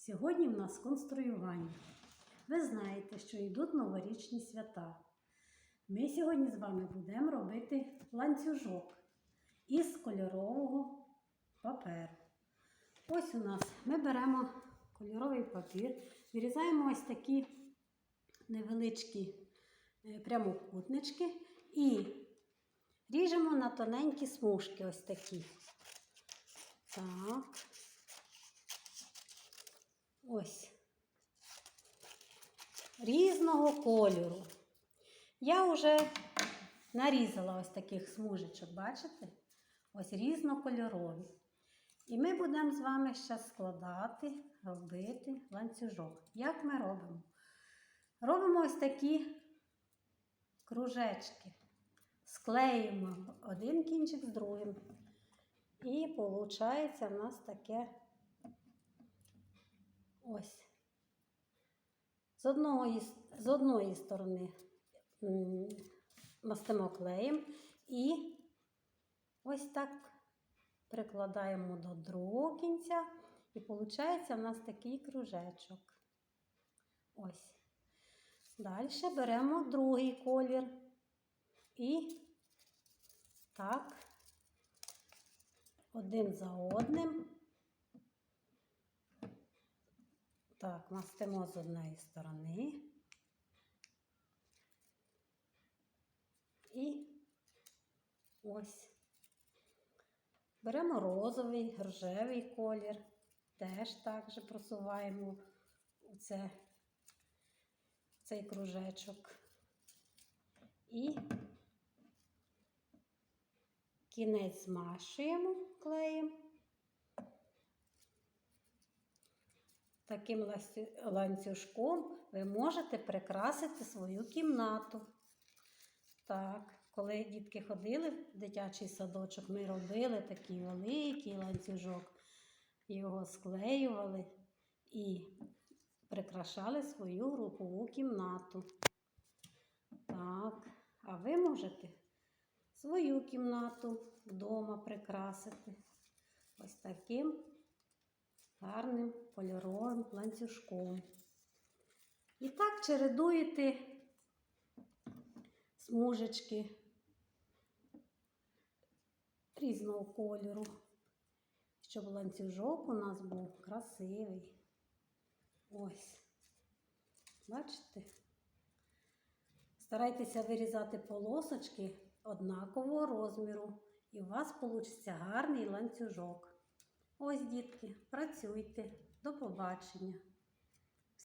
Сьогодні в нас конструювання. Ви знаєте, що йдуть новорічні свята. Ми сьогодні з вами будемо робити ланцюжок із кольорового паперу. Ось у нас ми беремо кольоровий папір, вирізаємо ось такі невеличкі е, прямокутнички і ріжемо на тоненькі смужки ось такі. Так. Ось. Різного кольору. Я вже нарізала ось таких смужечок, бачите? Ось різнокольорові. І ми будемо з вами зараз складати, робити ланцюжок. Як ми робимо? Робимо ось такі кружечки. Склеїмо один кінчик з другим. І виходить у нас таке ось. З одної, з одної сторони мастимо клеєм і ось так прикладаємо до другого кінця, і виходить у нас такий кружечок. Ось. Далі беремо другий колір і так, один за одним. Так, мастимо з однієї сторони. І ось. Беремо розовий, рожевий колір, теж так же просуваємо у це, цей кружечок. І кінець змащуємо клеєм. Таким ланцюжком ви можете прикрасити свою кімнату. Так, коли дітки ходили в дитячий садочок, ми робили такий великий ланцюжок, його склеювали і прикрашали свою групову кімнату. Так, а ви можете свою кімнату вдома прикрасити ось таким гарним кольоровим ланцюжком. І так чередуєте смужечки різного кольору, щоб ланцюжок у нас був красивий. Ось. Бачите? Старайтеся вирізати полосочки однакового розміру, і у вас вийде гарний ланцюжок. Ось, дітки, працюйте. До побачення!